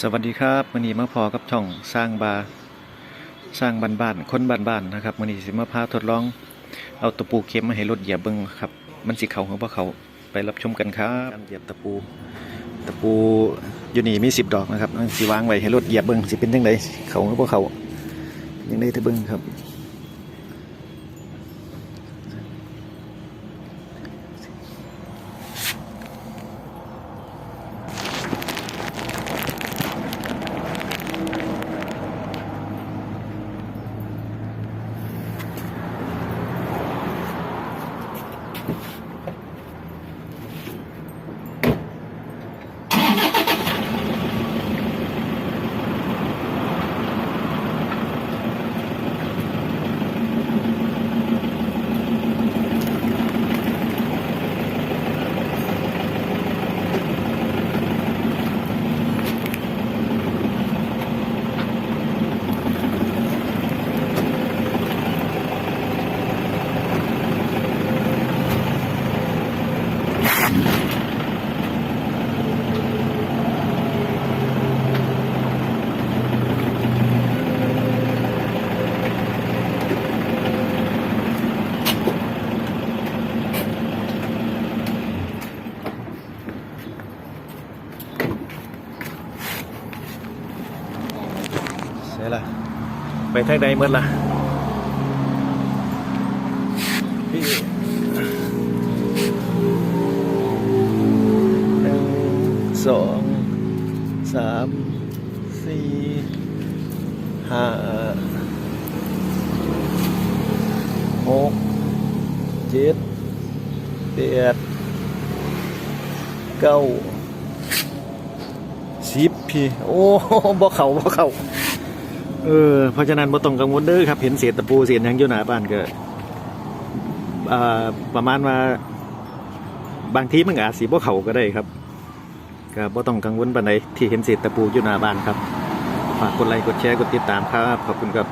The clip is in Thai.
สวัสดีครับมันนี้มาพอกับช่องสร้างบาร์สร้างบ้านบ้านๆคนบ้านบ้านๆนะครับมันนี้สิมาพาทดลอง เอาตะปูเข็มมาให้รถเหยียบเบิ้งครับ มันสิเขาหรือบ่เขาไปรับชมกันครับการเหยียบตะปู ตะปูอยู่นี่มีสิบดอกนะครับมันสิวางไว้ให้รถเหยียบเบิ้งสิเป็นยังไงเขาหรือบ่เขายังได้แต่เบิ้งครับ เสียละไปทางใดเมื่อละพี่หนึ่งสองสามสี่ห้าหกเจ็ดแปดเก้าสิบพี่ โอ้บ่เข่าบ่เข่า เออเพราะฉะนั้นบ่ต้องกังวลเด้อครับ เห็นเศษตะปูเศษหยังอยู่หน้าบ้านก็อ่าประมาณว่าบางทีมันก็อาจสิบ่เข้าก็ได้ครับก็บ่ต้องกังวลปานใดที่เห็นเศษตะปูอยู่หน้าบ้านครับฝากกดไลค์กดแชร์กดติดตามครับ ขอบคุณครับ